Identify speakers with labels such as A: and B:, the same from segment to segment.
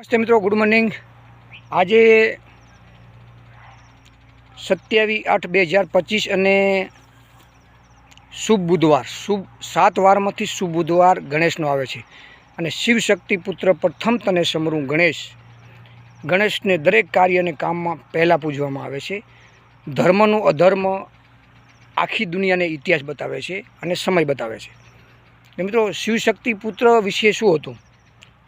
A: નમસ્તે મિત્રો, good morning. આજે સત્યાવીસ આઠ બે હજાર પચીસ અને શુભ બુધવાર. શુભ સાત વારમાંથી શુભ બુધવાર ગણેશનો આવે છે. અને શિવશક્તિ પુત્ર પ્રથમ તને સમરું ગણેશ. ગણેશને દરેક કાર્ય અને કામમાં પહેલાં પૂજવામાં આવે છે. ધર્મનું અધર્મ આખી દુનિયાને ઇતિહાસ બતાવે છે અને સમય બતાવે છે. મિત્રો શિવશક્તિ પુત્ર વિશે શું હતું?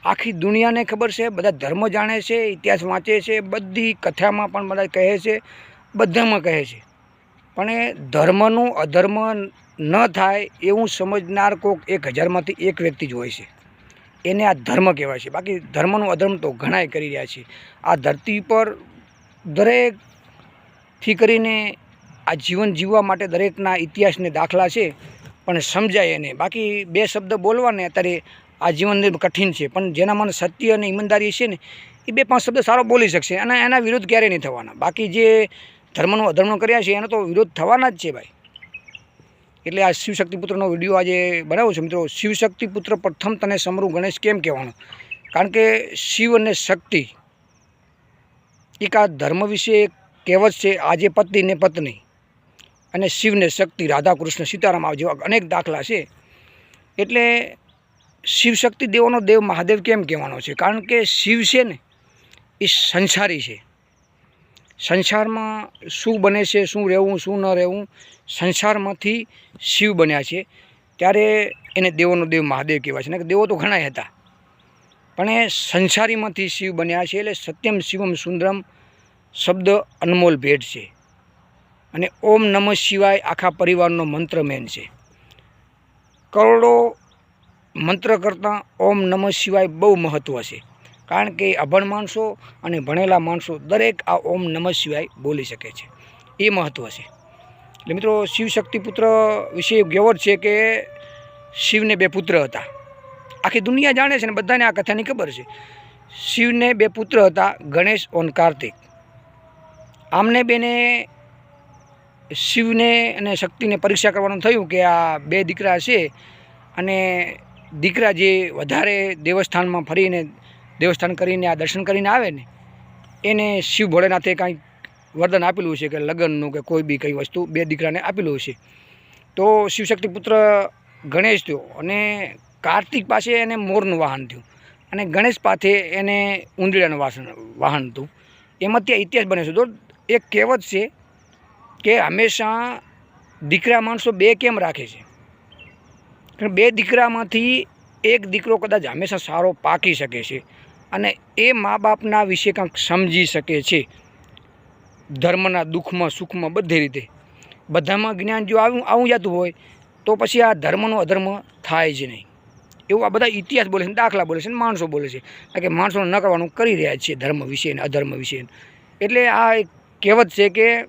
A: આખી દુનિયાને ખબર છે, બધા ધર્મ જાણે છે, ઇતિહાસ વાંચે છે, બધી કથામાં પણ બધા કહે છે, બધામાં કહે છે. પણ એ ધર્મનું અધર્મ ન થાય એવું સમજનાર કોક એક હજારમાંથી એક વ્યક્તિ જ હોય છે. એને આ ધર્મ કહેવાય છે. બાકી ધર્મનું અધર્મ તો ઘણાય કરી રહ્યા છે. આ ધરતી પર દરેકથી કરીને આ જીવન જીવવા માટે દરેકના ઇતિહાસને દાખલા છે, પણ સમજાય એને. બાકી બે શબ્દ બોલવાને, અત્યારે આ જીવન કઠિન છે, પણ જેના મને સત્ય અને ઈમાનદારી છે ને, એ બે પાંચ શબ્દ સારો બોલી શકશે. અને એના વિરુદ્ધ ક્યારેય નહીં થવાના. બાકી જે ધર્મનો અધર્મનો કર્યા છે, એનો તો વિરોધ થવાના જ છે ભાઈ. એટલે આ શિવશક્તિ પુત્રનો વીડિયો આજે બનાવ્યો છે મિત્રો. શિવશક્તિ પુત્ર પ્રથમ તને સમરૂ ગણેશ કેમ કહેવાનું? કારણ કે શિવ અને શક્તિ એક આ ધર્મ વિશે કહેવત છે, આજે પતિ ને પત્ની. અને શિવને શક્તિ રાધા કૃષ્ણ સીતારામ જેવા અનેક દાખલા છે. એટલે શિવશક્તિ દેવોનો દેવ મહાદેવ કેમ કહેવાનો છે? કારણ કે શિવ છે ને, એ સંસારી છે. સંસારમાં શું બને છે, શું રહેવું, શું ન રહેવું, સંસારમાંથી શિવ બન્યા છે. ત્યારે એને દેવોનો દેવ મહાદેવ કહેવાય છે. ને દેવો તો ઘણા હતા. પણ એ સંસારીમાંથી શિવ બન્યા છે એટલે સત્યમ શિવમ સુંદરમ શબ્દ અનમોલ ભેટ છે. અને ઓમ નમઃ શિવાય આખા પરિવારનો મંત્ર મેન છે. કરોડો મંત્ર કરતાં ઓમ નમઃ શિવાય બહુ મહત્ત્વ છે. કારણ કે અભણ માણસો અને ભણેલા માણસો દરેક આ ઓમ નમઃ શિવાય બોલી શકે છે. એ મહત્ત્વ છે. એટલે મિત્રો શિવશક્તિપુત્ર વિશે ગેવર છે કે શિવને બે પુત્ર હતા. આખી દુનિયા જાણે છે ને બધાને આ કથાની ખબર છે. શિવને બે પુત્ર હતા, ગણેશ ઓન કાર્તિક. આમને બેને શિવને અને શક્તિને પરીક્ષા કરવાનું થયું કે આ બે દીકરા છે અને દીકરા જે વધારે દેવસ્થાનમાં ફરીને દેવસ્થાન કરીને આ દર્શન કરીને આવે ને, એને શિવ ભોળેનાથે કાંઈક વરદાન આપેલું છે કે લગ્નનું કે કોઈ બી કંઈ વસ્તુ બે દીકરાને આપેલું છે તો શિવશક્તિ પુત્ર ગણેશ થયો અને કાર્તિક પાસે એને મોરનું વાહન થયું અને ગણેશ પાસે એને ઉંદરડાનું વાસણ, વાહન હતું. એમાં ત્યાં ઇતિહાસ બને છે. તો એક કહેવત છે કે હંમેશા દીકરા માણસો બે કેમ રાખે છે? બે દીકરામાંથી એક દીકરો કદાચ હંમેશા સારો પાકી શકે છે અને એ મા બાપના વિશે કંઈક સમજી શકે છે. ધર્મના દુઃખમાં, સુખમાં બધી રીતે. બધામાં જ્ઞાન જો આવું આવું જતું હોય, તો પછી આ ધર્મનો અધર્મ થાય જ નહીં. એવું આ બધા ઇતિહાસ બોલે છે દાખલા બોલે છે ને, માણસો બોલે છે. કે માણસો ન કરવાનું કરી રહ્યા છે ધર્મ વિશે ને, અધર્મ વિશે એટલે આ એક કહેવત છે કે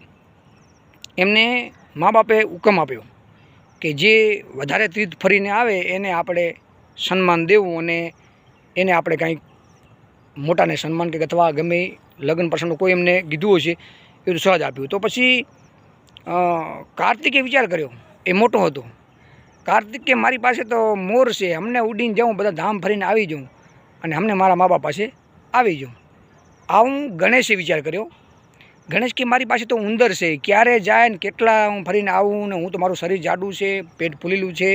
A: એમને મા બાપે હુકમ આપ્યો. કે જે વધારે તીર્થ ફરીને આવે એને આપણે સન્માન દેવું અને એને આપણે કાંઈક મોટાને સન્માન કે અથવા ગમે લગ્ન પ્રસંગ કોઈ એમને કીધું હશે એવું સહજ આપ્યું. તો પછી કાર્તિકે વિચાર કર્યો. એ મોટો હતો. કાર્તિક મારી પાસે તો મોર છે. અમને ઉડીને જાઉં, બધા ધામ ફરીને આવી જાઉં અને અમને મારા મા બાપ પાસે આવી જાઉં. આવું ગણેશે વિચાર કર્યો. ગણેશ કે મારી પાસે તો ઉંદર છે. ક્યારે જાય ને કેટલા હું ફરીને આવું ને હું તો મારું શરીર જાડું છે, પેટ ફૂલેલું છે.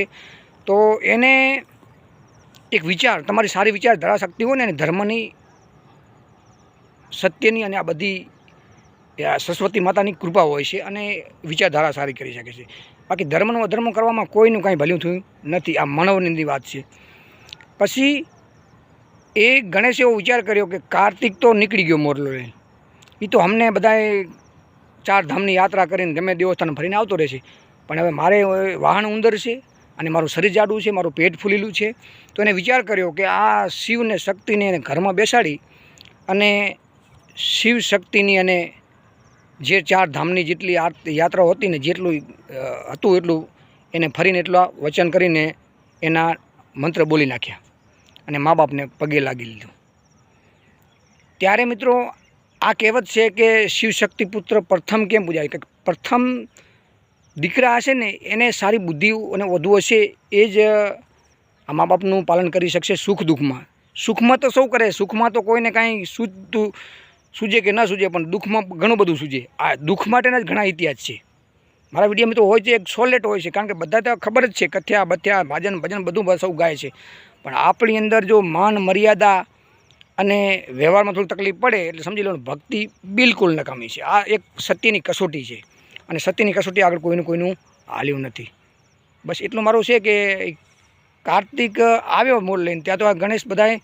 A: તો એને એક વિચાર, તમારી સારી વિચાર ધરાશક્તિ હોય ને એને ધર્મની, સત્યની અને આ બધી સરસ્વતી માતાની કૃપા હોય છે અને વિચારધારા સારી કરી શકે છે. બાકી ધર્મનો અધર્મ કરવામાં કોઈનું કાંઈ ભલું થયું નથી. આ મનોવનની વાત છે. પછી એ ગણેશે એવો વિચાર કર્યો કે કાર્તિક તો નીકળી ગયો મોરલો એ તો અમને બધાએ ચાર ધામની યાત્રા કરીને ગમે દેવસ્થાન ફરીને આવતો રહેશે પણ હવે મારે વાહન ઉંદર છે અને મારું શરીર જાડું છે, મારું પેટ ફૂલેલું છે. તો એને વિચાર કર્યો કે આ શિવને શક્તિને એને ઘરમાં બેસાડી અને શિવ શક્તિની અને જે ચાર ધામની જેટલી યાત્રાઓ હતી ને જેટલું હતું એટલું એને ફરીને એટલા વચન કરીને એના મંત્ર બોલી નાખ્યા અને મા બાપને પગે લાગી લીધું. ત્યારે મિત્રો આ કહેવત છે કે શિવશક્તિ પુત્ર પ્રથમ કેમ પૂજાય? કે પ્રથમ દીકરા હશે ને, એને સારી બુદ્ધિ અને વધુ હશે એ જ આ મા બાપનું પાલન કરી શકશે સુખ દુઃખમાં. સુખમાં તો સૌ કરે, સુખમાં તો કોઈને કાંઈ સૂજતું સૂજે કે ન સૂજે, પણ દુઃખમાં ઘણું બધું સૂજે. આ દુઃખ માટેના જ ઘણા ઇતિહાસ છે. મારા વિડીયોમાં તો હોય છે, એક સોલેટ હોય છે, કારણ કે બધા તો ખબર જ છે, કથ્યા, બથ્યા, ભાજન, ભજન બધું સૌ ગાય છે. પણ આપણી અંદર જો માન મર્યાદા અને વ્યવહારમાં થોડી તકલીફ પડે એટલે સમજી લો ભક્તિ બિલકુલ નકામી છે. આ એક સત્યની કસોટી છે અને સત્યની કસોટી આગળ કોઈનું કોઈનું હાલ્યું નથી. બસ એટલું મારું છે કે કાર્તિક આવ્યો મોડ લઈને, ત્યાં તો આ ગણેશ બધાએ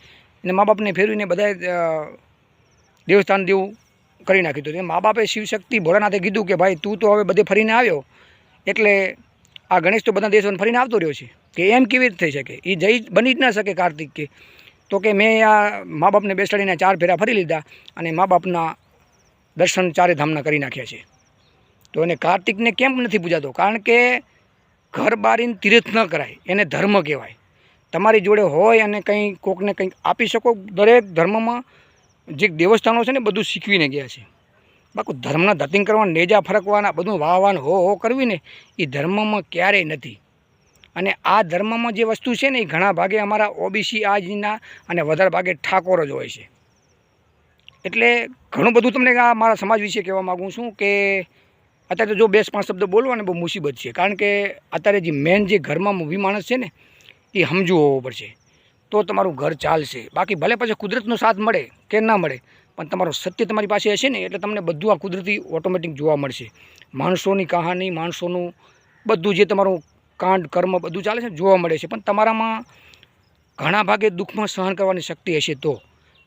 A: એને મા બાપને ફેરવીને બધાએ દેવસ્થાન જેવું કરી નાખ્યું હતું. મા બાપે શિવશક્તિ ભોળાનાથે કીધું કે ભાઈ તું તો હવે બધે ફરીને આવ્યો. એટલે આ ગણેશ તો બધા દેશોને ફરીને આવતો રહ્યો છે. કે એમ કેવી રીતે થઈ શકે? એ જઈ બની જ ન શકે કાર્તિક કે તો કે મેં આ મા બાપને બેસાડીને ચાર ફેરા ફરી લીધા અને મા બાપના દર્શન ચારે ધામના કરી નાખ્યા છે. તો એને કાર્તિકને કેમ નથી પૂજાતો? કારણ કે ઘર બારીને તીર્થ ન કરાય, એને ધર્મ કહેવાય. તમારી જોડે હોય અને કંઈ કોકને કંઈક આપી શકો, દરેક ધર્મમાં જે દેવસ્થાનો છે ને બધું શીખવીને ગયા છે. બાકી ધર્મના ધતિંગ કરવાના નેજા ફરકવાના, બધું વાહવાન હો હો કરવી ને એ ધર્મમાં ક્યારેય નથી. અને આ ધર્મમાં જે વસ્તુ છે ને, એ ઘણા ભાગે અમારા ઓબીસી આજના અને વધારે ભાગે ઠાકોર જ હોય છે. એટલે ઘણું બધું તમને આ મારા સમાજ વિશે કહેવા માગું છું કે અત્યારે જો બે પાંચ શબ્દ બોલવાને બહુ મુસીબત છે. કારણ કે અત્યારે જે મેન જે ઘરમાં મૂવી માણસ છે ને, એ સમજવું હોવો પડશે. તો તમારું ઘર ચાલશે. બાકી ભલે પછી કુદરતનો સાથ મળે કે ના મળે, પણ તમારું સત્ય તમારી પાસે હશે ને, એટલે તમને બધું આ કુદરતી ઓટોમેટિક જોવા મળશે. માણસોની કહાની, માણસોનું બધું જે તમારું કાંડ, કર્મ બધું ચાલે છે જોવા મળે છે. પણ તમારામાં ઘણા ભાગે દુઃખમાં સહન કરવાની શક્તિ હશે તો.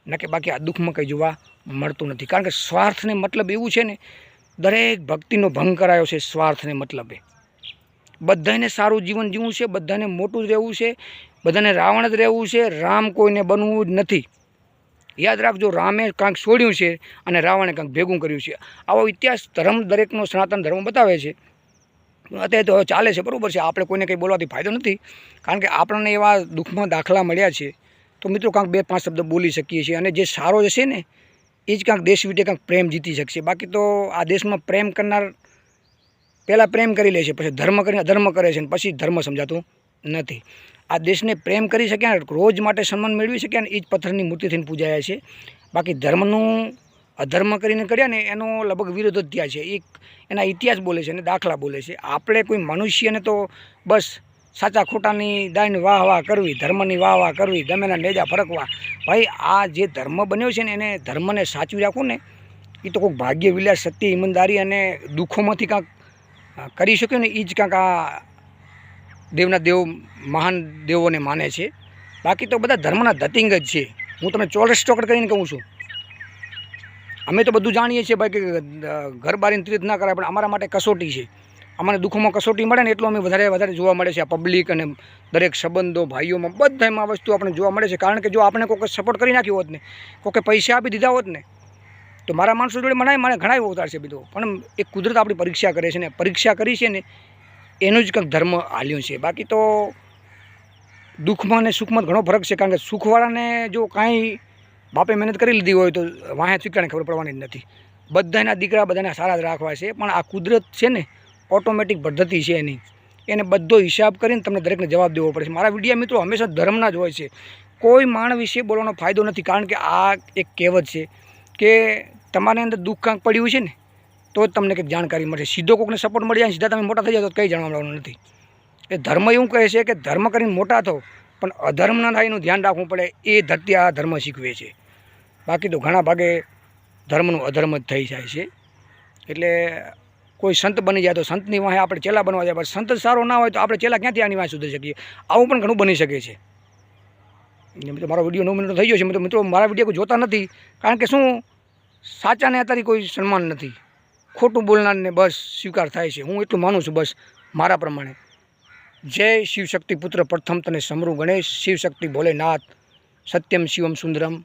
A: ના કે બાકી આ દુઃખમાં કંઈ જોવા મળતું નથી. કારણ કે સ્વાર્થને મતલબ એવું છે ને, દરેક ભક્તિનો ભંગ કરાયો છે સ્વાર્થને મતલબે. બધાને સારું જીવન જીવવું છે, બધાને મોટું જ રહેવું છે, બધાને રાવણ જ રહેવું છે, રામ કોઈને બનવું જ નથી. યાદ રાખજો, રામે કાંઈક છોડ્યું છે અને રાવણે કાંઈક ભેગું કર્યું છે. આવો ઇતિહાસ ધર્મ દરેકનો સનાતન ધર્મ બતાવે છે. અત્યારે તો ચાલે છે, બરાબર છે. આપણે કોઈને કંઈ બોલવાથી ફાયદો નથી. કારણ કે આપણને એવા દુઃખમાં દાખલા મળ્યા છે. તો મિત્રો કાંઈક બે પાંચ શબ્દ બોલી શકીએ છીએ. અને જે સારો જશે ને, એ જ કાંઈક દેશ વિશે કાંઈક પ્રેમ જીતી શકશે. બાકી તો આ દેશમાં પ્રેમ કરનાર પહેલાં પ્રેમ કરી લે છે, પછી ધર્મ કરીને અધર્મ કરે છે અને પછી ધર્મ સમજાતું નથી. આ દેશને પ્રેમ કરી શક્યા રોજ માટે સન્માન મેળવી શક્યા ને, એ જ પથ્થરની મૂર્તિ થઈને પૂજાયા છે. બાકી ધર્મનું અધર્મ કરીને કર્યા ને એનો લગભગ વિરોધ જ ત્યાં છે. એક એના ઇતિહાસ બોલે છે અને દાખલા બોલે છે. આપણે કોઈ મનુષ્યને તો બસ સાચા ખોટાની દાયની વાહ વાહ કરવી, ધર્મની વાહ વાહ કરવી ગમેના નેજા ફરકવા. ભાઈ, આ જે ધર્મ બન્યો છે ને એને ધર્મને સાચવી રાખવું ને એ તો કોઈક ભાગ્ય વિલાસ સત્ય, ઈમાનદારી અને દુઃખોમાંથી કાંઈક કરી શક્યો ને એ જ કાંક આ દેવના દેવ, મહાન દેવોને માને છે. બાકી તો બધા ધર્મના ધતિંગ જ છે. હું તમને ચોરસ ચોકડ કરીને કહું છું. અમે તો બધું જાણીએ છીએ ભાઈ કે ઘર બારીને તીર્થ ના કરાય, પણ અમારા માટે કસોટી છે. અમને દુઃખોમાં કસોટી મળે ને એટલું અમે વધારે વધારે જોવા મળે છે આ પબ્લિક અને દરેક સંબંધો, ભાઈઓમાં, બધામાં આ વસ્તુ આપણે જોવા મળે છે. કારણ કે જો આપણે કોઈક સપોર્ટ કરી નાખ્યો હોત ને, કોઈકે પૈસા આપી દીધા હોત ને, તો મારા માણસો જોડે મનાય મને ઘણા એવો છે બીજો. પણ એ કુદરત આપણી પરીક્ષા કરે છે ને, પરીક્ષા કરી છે ને, એનું જ કંઈક ધર્મ હાલ્યું છે. બાકી તો દુઃખમાં અને સુખમાં ઘણો ફરક છે. કારણ કે સુખવાળાને જો કાંઈ બાપે મહેનત કરી લીધી હોય તો વાહે ચૂકટાને ખબર પડવાની જ નથી. બધાના દીકરા બધાને સારા જ રાખવા છે, પણ આ કુદરત છે ને ઓટોમેટિક પદ્ધતિ છે એની. એને બધો હિસાબ કરીને તમને દરેકને જવાબ દેવો પડે છે. મારા વિડીયા મિત્રો હંમેશા ધર્મના જ હોય છે. કોઈ માણ વિશે બોલવાનો ફાયદો નથી, કારણ કે આ એક કહેવત છે કે તમારી અંદર દુઃખ કાંક પડ્યું છે ને, તો જ તમને કંઈક જાણકારી મળશે. સીધો કોઈકને સપોર્ટ મળી જાય સીધા તમે મોટા થઈ જાઓ તો કંઈ જાણવા મળવાનું નથી. એ ધર્મ એવું કહે છે કે ધર્મ કરીને મોટા થો પણ અધર્મ ના થાય એનું ધ્યાન રાખવું પડે, એ ધરતી આ ધર્મ શીખવે છે. બાકી તો ઘણા ભાગે ધર્મનું અધર્મ જ થઈ જાય છે. એટલે કોઈ સંત બની જાય તો સંતની વાંહે આપણે ચેલા બનવા જાય, પણ સંત સારો ના હોય તો આપણે ચેલા ક્યાંથી આની વાંહે સુધરી શકીએ? આવું પણ ઘણું બની શકે છે. મિત્રો, મારો વીડિયો નવ મિનિટ થઈ ગયો છે. મિત્રો મિત્રો, મારા વીડિયો કોઈ જોતા નથી, કારણ કે શું? સાચાને અત્યારે કોઈ સન્માન નથી. ખોટું બોલનારને બસ સ્વીકાર થાય છે. હું એટલું માનું છું બસ, મારા પ્રમાણે. જય શિવશક્તિ પુત્ર પ્રથમ તને સમરૂ ગણેશ. શિવશક્તિ ભોલેનાથ. સત્યમ શિવમ સુંદરમ.